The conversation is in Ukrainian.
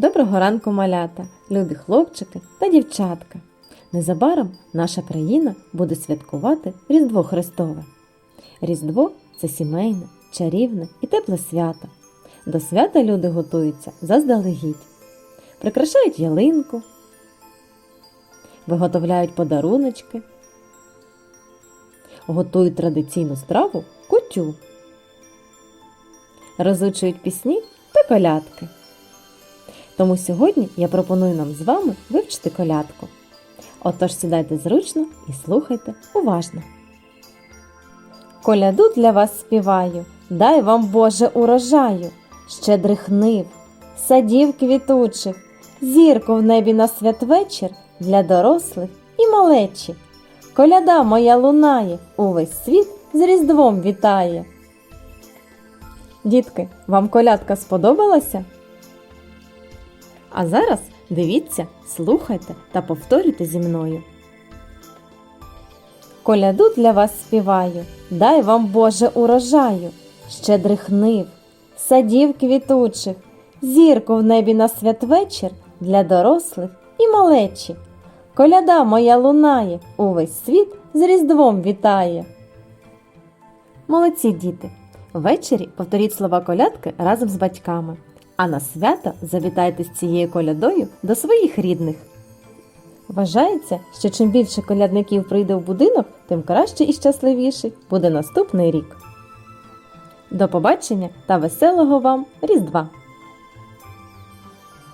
Доброго ранку, малята, любі хлопчики та дівчатка. Незабаром наша країна буде святкувати Різдво Христове. Різдво це сімейне, чарівне і тепле свято. До свята люди готуються заздалегідь. Прикрашають ялинку, виготовляють подаруночки, готують традиційну страву кутю, розучують пісні та колядки. Тому сьогодні я пропоную нам з вами вивчити колядку. Отож сідайте зручно і слухайте уважно. Коляду для вас співаю, дай вам Боже урожаю, щедрих нив, садів квітучих, зірку в небі на святвечір для дорослих і малечі. Коляда моя лунає, увесь світ з Різдвом вітає. Дітки, вам колядка сподобалася? А зараз дивіться, слухайте та повторюйте зі мною. Коляду для вас співаю, дай вам Боже урожаю, щедрих нив, садів квітучих, зірку в небі на святвечір для дорослих і малечі. Коляда моя лунає, увесь світ з Різдвом вітає. Молодці діти! Ввечері повторіть слова колядки разом з батьками. А на свято завітайте з цією колядою до своїх рідних. Вважається, що чим більше колядників прийде в будинок, тим краще і щасливіший буде наступний рік. До побачення та веселого вам Різдва!